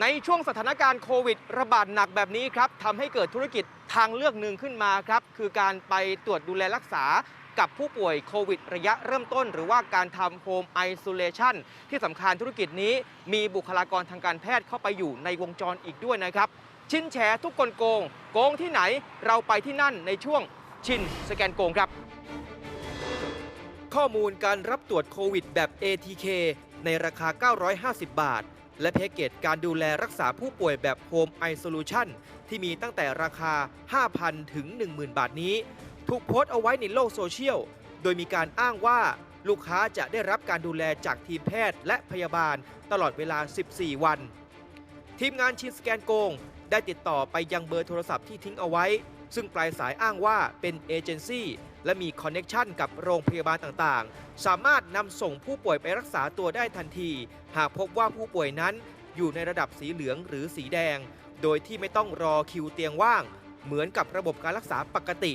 ในช่วงสถานการณ์โควิด ระบาดหนักแบบนี้ครับทำให้เกิดธุรกิจทางเลือกหนึ่งขึ้นมาครับ คือการไปตรวจดูแลรักษากับผู้ป่วยโควิดระยะเริ่มต้น หรือว่าการทำโฮมไอโซเลชันที่สำคัญธุรกิจนี้มีบุคลากรทางการแพทย์เข้าไปอยู่ในวงจรอีกด้วยนะครับ ชินแฉทุกคนโกง โกงที่ไหนเราไปที่นั่นในช่วงชินสแกนโกงครับ ข้อมูลการรับตรวจโควิดแบบ ATK ในราคา 950 บาท และแพ็กเกจการดูแลรักษาผู้ป่วยแบบ Home Isolation ที่มีตั้งแต่ราคา 5,000 ถึง 10,000 บาทนี้ ถูกโพสต์เอาไว้ในโลกโซเชียล โดยมีการอ้างว่าลูกค้าจะได้รับการดูแลจากทีมแพทย์และพยาบาลตลอดเวลา 14 วัน ทีมงานชินสแกนโกง ได้ติดต่อไปยังเบอร์โทรศัพท์ที่ทิ้งเอาไว้ ซึ่งปลายสายอ้างว่าเป็นเอเจนซี่และมีคอนเน็ชันกับโรงพยาบาลต่างๆ สามารถนำส่งผู้ป่วยไปรักษาตัวได้ทันที หากพบว่าผู้ป่วยนั้นอยู่ในระดับสีเหลืองหรือสีแดง โดยที่ไม่ต้องรอคิวเตียงว่าง เหมือนกับระบบการรักษาปกติ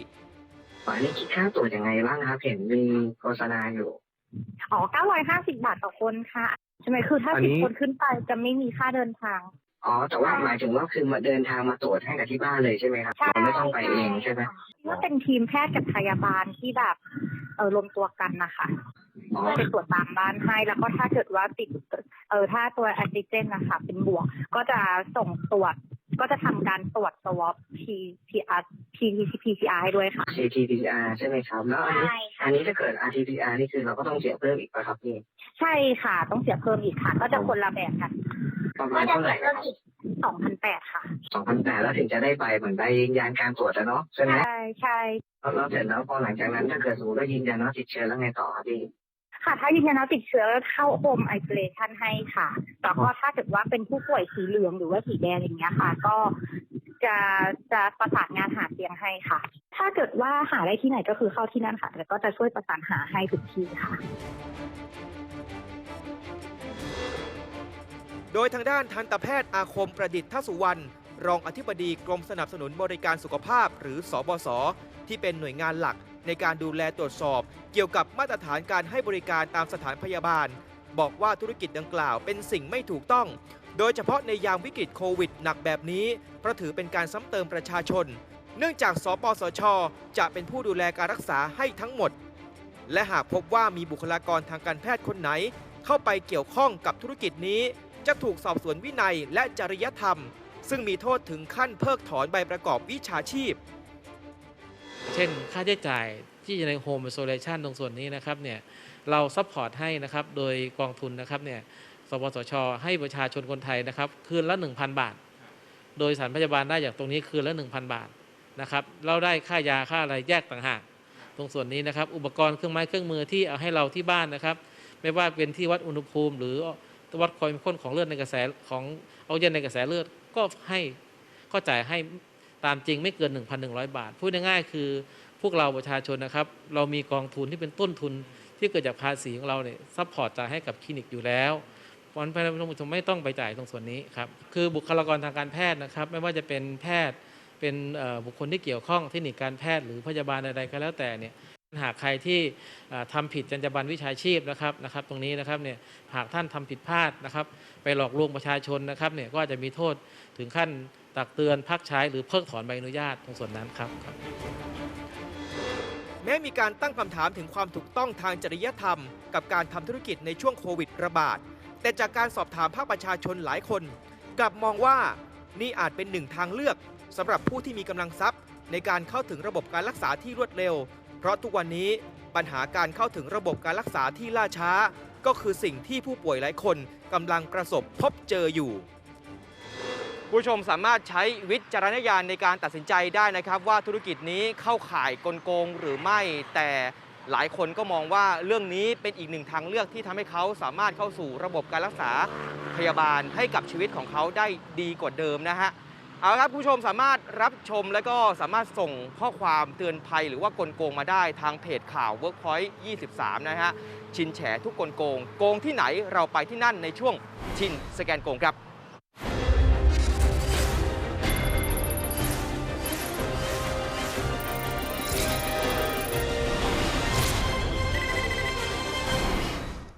อันนี้คิดค่าตรวจยังไงบ้างครับเห็นมีโฆษณาอยู่อ๋อ950 บาทต่อคนค่ะ ใช่ไหมคือถ้าอันสินี้บคนขึ้นไปจะไม่มีค่าเดินทาง อ๋อ แต่ว่าหมายถึงว่าคือมาเดินทางมาตรวจให้กับที่บ้านเลยใช่ไหมครับใช่เราไม่ต้องไปเองใช่ไหมเมื่อเป็นทีมแพทย์กับพยาบาลที่แบบเออรวมตัวกันนะคะอ๋อไปตรวจตามบ้านให้แล้วก็ถ้าเกิดว่าติดเออถ้าตัวแอนติเจนนะคะเป็นบวก ก็จะส่งตรวจก็จะทำการตรวจสวอป PCR PCR ให้ด้วยค่ะ CTPR ใช่ไหมครับแล้วอันนี้ใช่ค่ะอันนี้ถ้าเกิด RTPR นี่คือเราก็ต้องเสียเพิ่มอีกป่ะครับพี่ใช่ค่ะ ต้องเสียเพิ่มอีกค่ะ ก็จะคนละแบบกัน ประมาณเท่าไหร่ครับ2,800ค่ะสองพันแปดแล้วถึงจะได้ไปเหมือนใบยืนยันการตรวจแล้วเนาะใช่ไหมใช่ใช่แล้วแล้วเสร็จแล้วพอหลังจากนั้นถ้าเกิดสมมติว่ายืนยันว่าติดเชื้อแล้วไงต่อครับพี่ค่ะถ้ายืนยันว่าติดเชื้อเข้าโฮมไอโซเลชันให้ค่ะแล้วก็ถ้าเกิดว่าเป็นผู้ป่วยสีเหลืองหรือว่าสีแดงอย่างเงี้ยค่ะ ก็จะจะประสานงานหาเตียงให้ค่ะ ถ้าเกิดว่าหาได้ที่ไหนก็คือเข้าที่นั่นค่ะแล้วก็จะช่วยประสานหาให้ทุกที่ค่ะ โดยทางด้านทันตแพทย์อาคมประดิษฐ์ทสุวรรณรองอธิบดีกรมสนับสนุนบริการสุขภาพหรือสบศที่เป็นหน่วยงานหลักในการดูแลตรวจสอบ เกี่ยวกับมาตรฐานการให้บริการตามสถานพยาบาล บอกว่าธุรกิจดังกล่าวเป็นสิ่งไม่ถูกต้อง โดยเฉพาะในยามวิกฤตโควิดหนักแบบนี้เพราะถือเป็นการซ้ำเติมประชาชน เนื่องจากสปสช จะเป็นผู้ดูแลการรักษาให้ทั้งหมด และหากพบว่ามีบุคลากรทางการแพทย์คนไหน เข้าไปเกี่ยวข้องกับธุรกิจนี้ จะถูกสอบสวนวินัยและจริยธรรม ซึ่งมีโทษถึงขั้นเพิกถอนใบประกอบวิชาชีพ เช่น ค่าใช้จ่ายที่อยู่ในโฮม i ซเลชันตรงส่วนนี้นะครับเนี่ยเราซัพพอร์ตให้นะครับโดยกองทุนนะครับเนี่ยสปสช ให้ประชาชนคนไทยนะครับคืนละ 1,000 บาท โดยสารพยาบาลได้จากตรงนี้คืนละ 1,000 บาทนะครับเราได้ค่ายาค่าอะไรแยกต่างหากตรงส่วนนี้นะครับ อุปกรณ์เครื่องไม้เครื่องมือที่เอาให้เราที่บ้านนะครับ ไม่ว่าเป็นที่วัดอุณหภูมิ หรือ วัดความเข้มข้นของเลือดในกระแสของออกซิเจนในกระแสเลือดก็ให้ก็จ่ายให้ตามจริงไม่เกิน 1,100 บาท พูดง่ายๆคือพวกเราประชาชนนะครับ เรามีกองทุนที่เป็นต้นทุนที่เกิดจากภาษีของเราเนี่ยซัพพอร์ตจ่ายให้กับคลินิกอยู่แล้วเพราะฉะนั้นท่านผู้ชมไม่ต้องไปจ่ายตรงส่วนนี้ครับ คือบุคลากรทางการแพทย์นะครับ ไม่ว่าจะเป็นแพทย์เป็นบุคคลที่เกี่ยวข้องเทคนิคการแพทย์หรือพยาบาลใดๆก็แล้วแต่เนี่ย หากใครที่เอ่อทำผิดจรรยาบรรณวิชาชีพนะครับนะครับ ตรงนี้นะครับเนี่ยหากท่านทำผิดพลาดนะครับ ไปหลอกลวงประชาชนนะครับเนี่ยก็จะมีโทษถึงขั้นตักเตือนพักใช้หรือเพิกถอนใบอนุญาตตรงส่วนนั้นครับครับแม้มีการตั้งคำถามถึงความถูกต้องทางจริยธรรม กับการทำธุรกิจในช่วงโควิดระบาด แต่จากการสอบถามภาคประชาชนหลายคน กลับมองว่านี่อาจเป็นหนึ่งทางเลือกสำหรับผู้ที่มีกำลังทรัพย์ ในการเข้าถึงระบบการรักษาที่รวดเร็ว เพราะทุกวันนี้ปัญหาการเข้าถึงระบบการรักษาที่ล่าช้า ก็คือสิ่งที่ผู้ป่วยหลายคนกำลังประสบพบเจออยู่ ผู้ชมสามารถใช้วิจารณญาณในการตัดสินใจได้นะครับ ว่าธุรกิจนี้เข้าข่ายกลโกงหรือไม่แต่หลายคนก็มองว่าเรื่องนี้เป็นอีกหนึ่งทางเลือกที่ทำให้เขาสามารถเข้าสู่ระบบการรักษาพยาบาลให้กับชีวิตของเขาได้ดีกว่าเดิมนะฮะ เอาครับผู้ชมสามารถรับชมและก็สามารถส่งข้อความเตือนภัยหรือว่ากลโกงมาได้ทางเพจข่าว Workpoint 23 นะฮะ ชินแฉทุกกลโกง โกงที่ไหนเราไปที่นั่นในช่วงชินสแกนโกงครับ